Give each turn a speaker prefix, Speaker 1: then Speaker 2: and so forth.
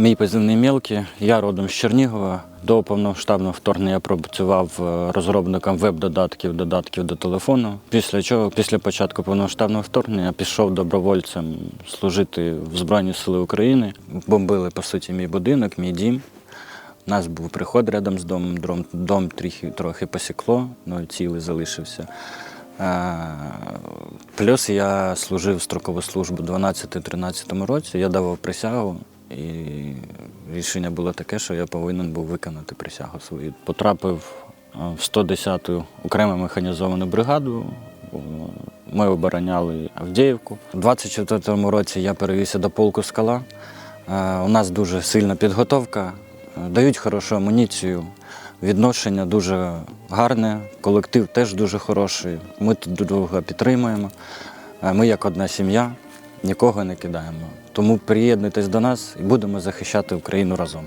Speaker 1: Мій позивний мілкі, я родом з Чернігова. До повномасштабного вторгнення я працював е, розробником веб-додатків, додатків до телефону. Після чого, після початку повномасштабного вторгнення, я пішов добровольцем служити в Збройні Сили України. Бомбили, по суті, мій будинок, мій дім. У нас був приход рядом з домом, дом, дом трохи, трохи посікло, але цілий залишився. Е, Плюс я служив строкову службу у 12-13 році, я давав присягу, і рішення було таке, що я повинен був виконати присягу свою. Потрапив е, в 110-ту окрему механізовану бригаду. Ми обороняли Авдіївку. У 24-му році я перевівся до полку скала. Е, У нас дуже сильна підготовка, е, дають хорошу амуніцію, відношення дуже гарне, колектив теж дуже хороший. Ми тут друг друга підтримуємо. Е, Ми як одна сім'я, нікого не кидаємо. Тому приєднуйтесь до нас і будемо захищати Україну разом.